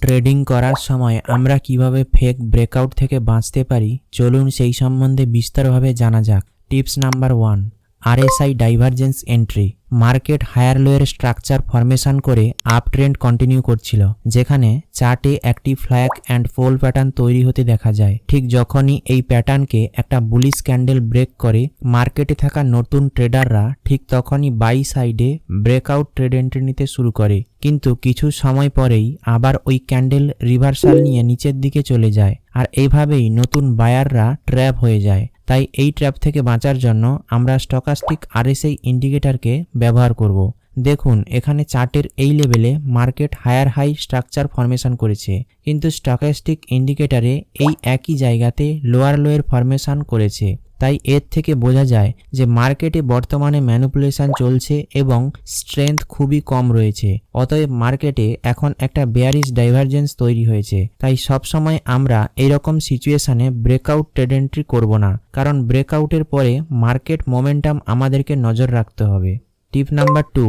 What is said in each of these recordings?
Trading করার সময় আমরা কীভাবে ফেক ব্রেকআউট থেকে বাঁচতে পারি? চলুন সেই সম্বন্ধে বিস্তারভাবে জানা যাক। Tips number one RSI divergence entry, market higher lower structure formation করে আপ ট্রেন্ড কন্টিনিউ করছিল, যেখানে চার্টে একটি ফ্ল্যাগ অ্যান্ড ফোল প্যাটার্ন তৈরি হতে দেখা যায়। ঠিক যখনই এই প্যাটার্নকে একটা বুলিশ ক্যান্ডেল ব্রেক করে মার্কেটে থাকা নতুন ট্রেডাররা, ঠিক তখনই বাই সাইডে ব্রেকআউট ট্রেড এন্ট্রি নিতে শুরু করে। কিন্তু কিছু সময় পরেই আবার ওই ক্যান্ডেল রিভার্সাল নিয়ে নিচের দিকে চলে যায়, আর এইভাবেই নতুন বায়াররা ট্র্যাপ হয়ে যায়। তাই এই ট্র্যাপ থেকে বাঁচার জন্য আমরা স্টকাস্টিক আরএসআই ইন্ডিকেটারকে ব্যবহার করব। দেখুন, এখানে চার্টের এই লেভেলে market higher high structure formation করেছে। কিন্তু স্টকাস্টিক ইন্ডিকেটারে এই একই জায়গাতে লোয়ার লোয়ের ফর্মেশন করেছে। তাই এর থেকে বোঝা যায় যে মার্কেটে বর্তমানে ম্যানুপুলেশন চলছে এবং স্ট্রেংথ খুবই কম রয়েছে। অতএব মার্কেটে এখন একটা বেয়ারিশ ডাইভারজেন্স তৈরি হয়েছে। তাই সবসময় আমরা এইরকম সিচুয়েশানে ব্রেকআউট ট্রেড এন্ট্রি করব না। কারণ ব্রেকআউটের পরে মার্কেট মোমেন্টাম আমাদেরকে নজর রাখতে হবে। টিপ নাম্বার টু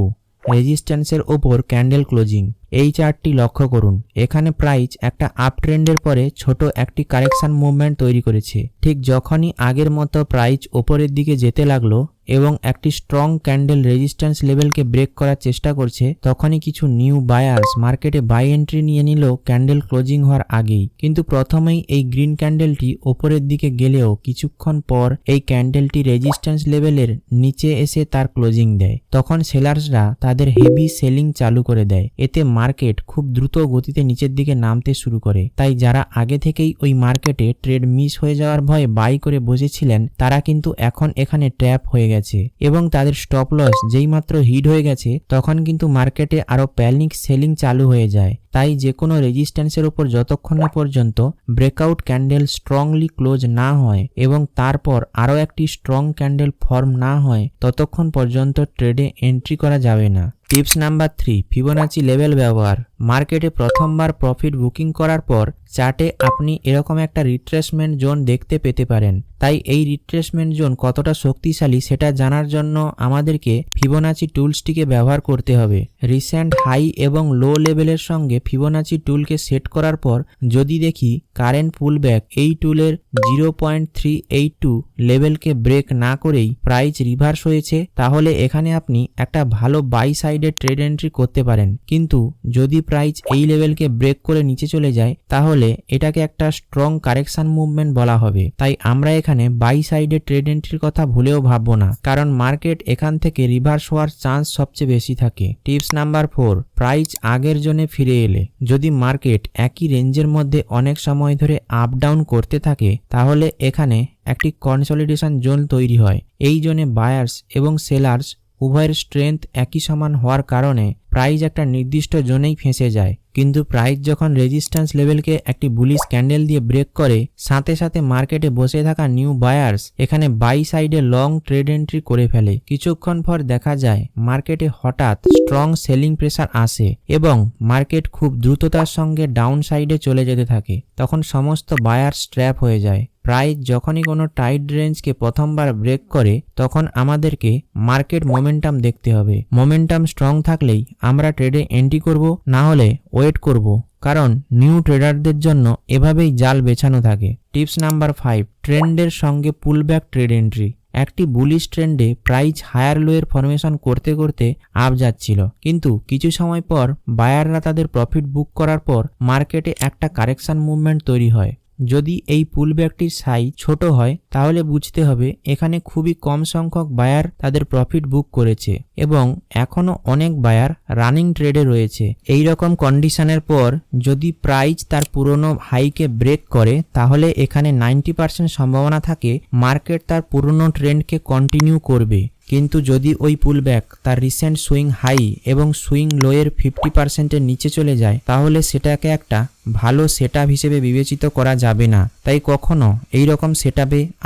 রেজিস্ট্যান্সের ওপর ক্যান্ডেল ক্লোজিং। এই চার্টটি লক্ষ্য করুন। এখানে প্রাইস একটা আপ ট্রেন্ডের পরে ছোট একটি কারেকশন মুভমেন্ট তৈরি করেছে। ঠিক যখনই আগের মতো প্রাইস ওপরের দিকে যেতে লাগল এবং একটি স্ট্রং ক্যান্ডেল রেজিস্ট্যান্স লেভেলকে ব্রেক করার চেষ্টা করছে, তখনই কিছু নিউ বায়ার্স মার্কেটে বাই এন্ট্রি নিয়ে নিল ক্যান্ডেল ক্লোজিং হওয়ার আগেই। কিন্তু প্রথমেই এই গ্রিন ক্যান্ডেলটি ওপরের দিকে গেলেও কিছুক্ষণ পর এই ক্যান্ডেলটি রেজিস্ট্যান্স লেভেলের নিচে এসে তার ক্লোজিং দেয়। তখন সেলার্সরা তাদের হেভি সেলিং চালু করে দেয়। এতে মার্কেট খুব দ্রুত গতিতে নিচের দিকে নামতে শুরু করে। তাই যারা আগে থেকেই ওই মার্কেটে ট্রেড মিস হয়ে যাওয়ার ভয়ে বাই করে বসেছিলেন, তারা কিন্তু এখন এখানে ট্র্যাপ হয়ে গেছে। এবং তাদের স্টপ লস যেই মাত্র হিট হয়ে গেছে, তখন কিন্তু মার্কেটে আরও প্যানিক সেলিং চালু হয়ে যায়। তাই যে কোনো রেজিস্ট্যান্সের উপর যতক্ষণ না পর্যন্ত ব্রেকআউট ক্যান্ডেল স্ট্রংলি ক্লোজ না হয় এবং তারপর আরও একটি স্ট্রং ক্যান্ডেল ফর্ম না হয়, ততক্ষণ পর্যন্ত ট্রেডে এন্ট্রি করা যাবে না। Tips number three, Fibonacci level ব্যবহার। মার্কেটে প্রথমবার প্রফিট বুকিং করার পর চার্টে আপনি এরকম একটা রিট্রেসমেন্ট জোন দেখতে পেতে পারেন। তাই এই রিট্রেসমেন্ট জোন কতটা শক্তিশালী সেটা জানার জন্য আমাদেরকে ফিবোনাচি টুলসটিকে ব্যবহার করতে হবে। রিসেন্ট হাই এবং লো লেভেলের সঙ্গে ফিবোনাচি টুলকে সেট করার পর যদি দেখি কারেন্ট পুলব্যাক, এই টুলের zero point three eight two লেভেলকে break না করেই প্রাইস রিভার্স হয়েছে, তাহলে এখানে আপনি একটা ভালো বাই সাইডের ট্রেড এন্ট্রি করতে পারেন। কিন্তু যদি প্রাইস এই লেভেলকে ব্রেক করে নিচে চলে যায়, তাহলে এটাকে একটা স্ট্রং কারেকশন মুভমেন্ট বলা হবে। তাই আমরা এখানে বাই সাইডে ট্রেড এন্ট্রির কথা ভুলেও ভাববো না, কারণ মার্কেট এখান থেকে রিভার্স হওয়ার চান্স সবচেয়ে বেশি থাকে। টিপস নাম্বার ফোর প্রাইস আগের জন্য ফিরে এলে। যদি মার্কেট একই রেঞ্জের মধ্যে অনেক সময় ধরে আপ ডাউন করতে থাকে, তাহলে এখানে একটি কনসলিডেশন জোন তৈরি হয়। এই জোনে বায়ার্স এবং সেলার্স উভয়ের স্ট্রেংথ একই সমান হওয়ার কারণে প্রাইস একটা নির্দিষ্ট জোনেই ফেঁসে যায়। কিন্তু প্রাইস যখন রেজিস্ট্যান্স লেভেলকে একটি বুলিশ ক্যান্ডেল দিয়ে ব্রেক করে, সাথে সাথে মার্কেটে বসে থাকা নিউ বায়ার্স এখানে বাই সাইডে লং ট্রেড এন্ট্রি করে ফেলে। কিছুক্ষণ পর দেখা যায়, মার্কেটে হঠাৎ স্ট্রং সেলিং প্রেসার আসে এবং মার্কেট খুব দ্রুততার সঙ্গে ডাউন সাইডে চলে যেতে থাকে। তখন সমস্ত বায়ার্স ট্র্যাপ হয়ে যায়। প্রাইস যখনই কোনো টাইট রেঞ্জকে প্রথমবার ব্রেক করে, তখন আমাদেরকে মার্কেট মোমেন্টাম দেখতে হবে। মোমেন্টাম স্ট্রং থাকলেই আমরা ট্রেডে এন্ট্রি করব, না হলে ওয়েট করব, কারণ নিউ ট্রেডারদের জন্য এভাবেই জাল বেছানো থাকে। টিপস নাম্বার ফাইভ ট্রেন্ডের সঙ্গে পুলব্যাক ট্রেড এন্ট্রি একটি বুলিশ ট্রেন্ডে প্রাইস হায়ার লোয়ের ফরমেশন করতে করতে আপ যাচ্ছিল, কিন্তু কিছু সময় পর বায়াররা তাদের প্রফিট বুক করার পর মার্কেটে একটা কারেকশন মুভমেন্ট তৈরি হয়। যদি এই পুলব্যাকটির সাইজ ছোট হয়, তাহলে বুঝতে হবে এখানে খুবই কম সংখ্যক বায়ার তাদের প্রফিট বুক করেছে এবং এখনও অনেক বায়ার রানিং ট্রেডে রয়েছে। এই রকম কন্ডিশনের পর যদি প্রাইস তার পুরনো হাইকে ব্রেক করে, তাহলে এখানে নাইনটি পার্সেন্ট সম্ভাবনা থাকে মার্কেট তার পুরনো ট্রেন্ডকে কন্টিনিউ করবে। কিন্তু যদি ওই পুলব্যাক তার রিসেন্ট সুইং হাই এবং সুইং লোয়ের ফিফটি পার্সেন্টের নিচে চলে যায়, তাহলে সেটাকে একটা ভালো সেট হিসেবে বিবেচিত করা যাবে না। তাই কখনো এই রকম সেট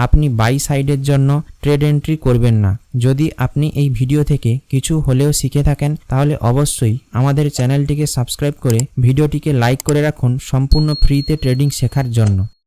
আপনি বাই সাইডের জন্য ট্রেড এন্ট্রি করবেন না। যদি আপনি এই ভিডিও থেকে কিছু হলেও শিখে থাকেন, তাহলে অবশ্যই আমাদের চ্যানেলটিকে সাবস্ক্রাইব করে ভিডিওটিকে লাইক করে রাখুন সম্পূর্ণ ফ্রিতে ট্রেডিং শেখার জন্য।